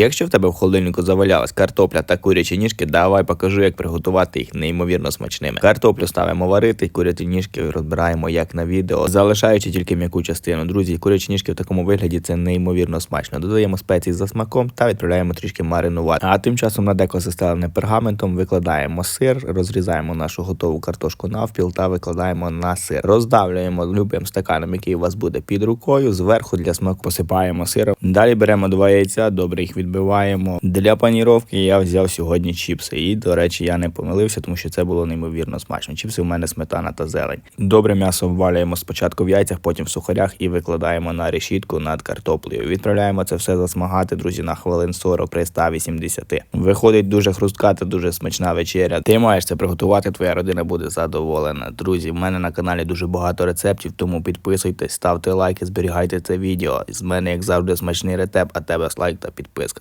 Якщо в тебе в холодильнику завалялась картопля та курячі ніжки, давай покажу, як приготувати їх неймовірно смачними. Картоплю ставимо варити, курячі ніжки розбираємо як на відео, залишаючи тільки м'яку частину. Друзі, курячі ніжки в такому вигляді це неймовірно смачно. Додаємо спеції за смаком та відправляємо трішки маринувати. А тим часом на деко застелене пергаментом викладаємо сир, розрізаємо нашу готову картошку навпіл та викладаємо на сир. Роздавлюємо любим стаканом, який у вас буде під рукою. Зверху для смаку посипаємо сиром. Далі беремо два яйця, добре їх відбиваємо. Для паніровки я взяв сьогодні чіпси. І, до речі, я не помилився, тому що це було неймовірно смачно. Чіпси у мене сметана та зелень. Добре м'ясо ввалюємо спочатку в яйцях, потім в сухарях і викладаємо на решітку над картоплею. Відправляємо це все засмагати, друзі, на хвилин 40 при 180. Виходить дуже хрустка та дуже смачна вечеря. Ти маєш це приготувати, твоя родина буде задоволена. Друзі, в мене на каналі дуже багато рецептів, тому підписуйтесь, ставте лайки, зберігайте це відео. З мене, як завжди, смачний рецепт, а тебе лайк та підписка.